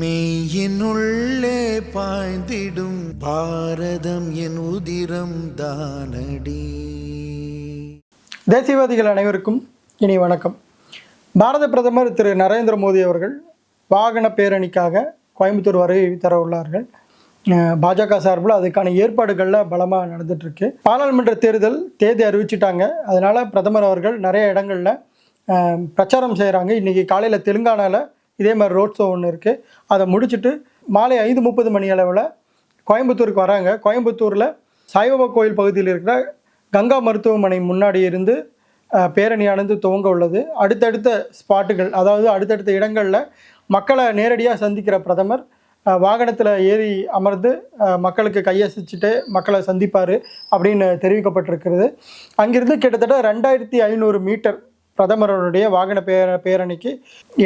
மெய்யினுள்ளே பாய்ந்திடும் பாரதம் என் உதிரம் தானடி. தேசியவாதிகள் அனைவருக்கும் இனி வணக்கம். பாரத பிரதமர் திரு நரேந்திர மோடி அவர்கள் வாகன பேரணிக்காக கோயம்புத்தூர் வரை தர உள்ளார்கள். பாஜக சார்பில் அதுக்கான ஏற்பாடுகளில் பலமாக நடந்துட்டுருக்கு. பாராளுமன்ற தேர்தல் தேதி அறிவிச்சிட்டாங்க. அதனால் பிரதமர் அவர்கள் நிறைய இடங்களில் பிரச்சாரம் செய்கிறாங்க இன்றைக்கி காலையில் தெலுங்கானாவில் இதே மாதிரி ரோட் ஷோ ஒன்று இருக்குது அதை முடிச்சுட்டு மாலை ஐந்து முப்பது மணி அளவில் கோயம்புத்தூருக்கு வராங்க. கோயம்புத்தூரில் சாய்பாபா கோயில் பகுதியில் இருக்கிற கங்கா மருத்துவமனை முன்னாடி இருந்து பேரணியானது துவங்க உள்ளது. அடுத்தடுத்த ஸ்பாட்டுகள் அதாவது அடுத்தடுத்த இடங்களில் மக்களை நேரடியாக சந்திக்கிற பிரதமர் வாகனத்தில் ஏறி அமர்ந்து மக்களுக்கு கையசிச்சுட்டு மக்களை சந்திப்பார் அப்படின்னு தெரிவிக்கப்பட்டிருக்கிறது. அங்கிருந்து கிட்டத்தட்ட ரெண்டாயிரத்தி ஐநூறு மீட்டர் பிரதமருடைய வாகன பேர பேரணிக்கு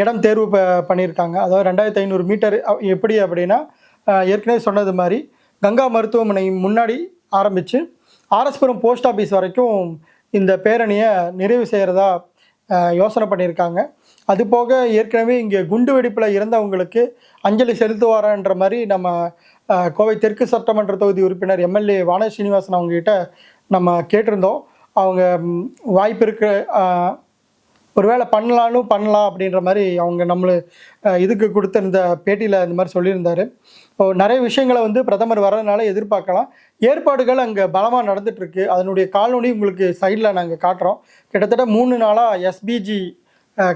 இடம் தேர்வு ப பண்ணியிருக்காங்க. அதாவது ரெண்டாயிரத்தி ஐநூறு மீட்டர் எப்படி அப்படின்னா ஏற்கனவே சொன்னது மாதிரி கங்கா மருத்துவமனை முன்னாடி ஆரம்பித்து ஆர்எஸ்புரம் போஸ்ட் ஆஃபீஸ் வரைக்கும் இந்த பேரணியை நிறைவு செய்கிறதா யோசனை பண்ணியிருக்காங்க. அது போக ஏற்கனவே இங்கே குண்டு வெடிப்பில் இறந்தவங்களுக்கு அஞ்சலி செலுத்துவாரான்ற மாதிரி நம்ம கோவை தெற்கு சட்டமன்ற தொகுதி உறுப்பினர் எம்எல்ஏ வான ஸ்ரீனிவாசன் அவங்ககிட்ட நம்ம கேட்டிருந்தோம். அவங்க வாய்ப்பு இருக்கு ஒருவேளை பண்ணலாலும் பண்ணலாம் அப்படின்ற மாதிரி அவங்க நம்மளு இதுக்கு கொடுத்துருந்த பேட்டியில் இந்த மாதிரி சொல்லியிருந்தார். இப்போ நிறைய விஷயங்களை வந்து பிரதமர் வர்றதுனால எதிர்பார்க்கலாம். ஏற்பாடுகள் அங்கே பலமாக நடந்துகிட்ருக்கு அதனுடைய காலொனி உங்களுக்கு சைடில் நாங்கள் காட்டுறோம். கிட்டத்தட்ட மூணு நாளாக எஸ்பிஜி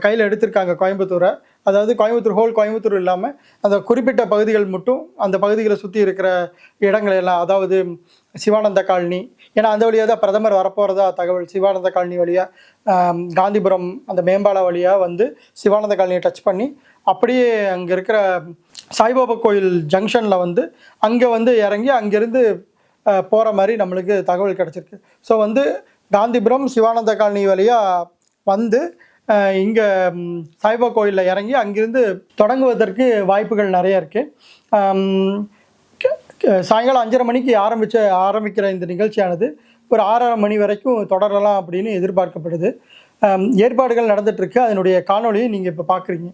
கையில் எடுத்திருக்காங்க கோயம்புத்தூரை. அதாவது கோயம்புத்தூர் ஹோல் கோயம்புத்தூர் இல்லாமல் அந்த குறிப்பிட்ட பகுதிகள் மட்டும் அந்த பகுதிகளை சுற்றி இருக்கிற இடங்கள் எல்லாம் அதாவது சிவானந்த காலனி. ஏன்னா அந்த வழியாக தான் பிரதமர் வரப்போகிறதா தகவல். சிவானந்த காலனி வழியாக காந்திபுரம் அந்த மேம்பாலம் வழியாக வந்து சிவானந்த காலனியை டச் பண்ணி அப்படியே அங்கே இருக்கிற சாய்பாபா கோயில் ஜங்ஷனில் வந்து அங்கே வந்து இறங்கி அங்கேருந்து போகிற மாதிரி நம்மளுக்கு தகவல் கிடச்சிருக்கு. ஸோ வந்து காந்திபுரம் சிவானந்த காலனி வழியாக வந்து இங்கே சாய்பா கோயிலில் இறங்கி அங்கிருந்து தொடங்குவதற்கு வாய்ப்புகள் நிறைய இருக்குது சாயங்காலம் அஞ்சரை மணிக்கு ஆரம்பிச்ச ஆரம்பிக்கிற இந்த நிகழ்ச்சியானது ஒரு ஆறரை மணி வரைக்கும் தொடரலாம் அப்படின்னு எதிர்பார்க்கப்படுது. ஏற்பாடுகள் நடந்துகிட்ருக்கு அதனுடைய காணொளியை நீங்கள் இப்போ பார்க்குறீங்க